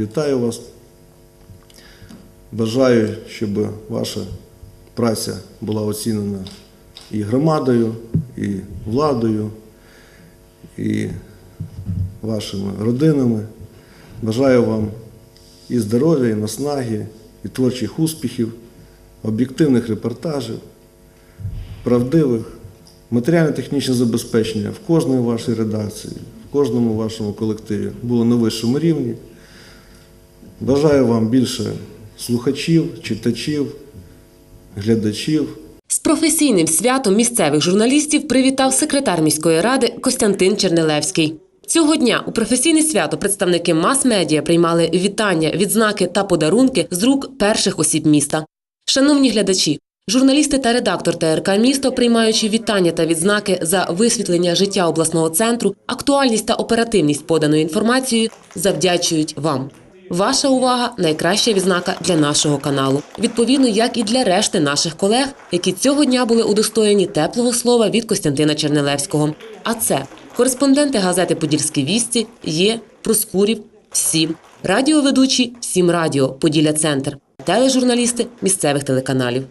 Вітаю вас. Бажаю, щоб ваша праця була оцінена і громадою, і владою, і вашими родинами. Бажаю вам і здоров'я, і наснаги, і творчих успіхів, об'єктивних репортажів, правдивих, матеріально-технічне забезпечення в кожній вашій редакції, в кожному вашому колективі було на вищому рівні. Бажаю вам більше слухачів, читачів, глядачів. З професійним святом місцевих журналістів привітав секретар міської ради Костянтин Чернелевський. Цього дня у професійне свято представники мас-медіа приймали вітання, відзнаки та подарунки з рук перших осіб міста. Шановні глядачі, журналісти та редактор ТРК місто, приймаючи вітання та відзнаки за висвітлення життя обласного центру, актуальність та оперативність поданої інформації, завдячують вам. Ваша увага найкраща відзнака для нашого каналу, відповідно, як і для решти наших колег, які цього дня були удостоєні теплого слова від Костянтина Чернелевського. А це кореспонденти газети Подільські вісті, є Проскурів, всім, радіоведучі, всім радіо, Поділля Центр, тележурналісти місцевих телеканалів.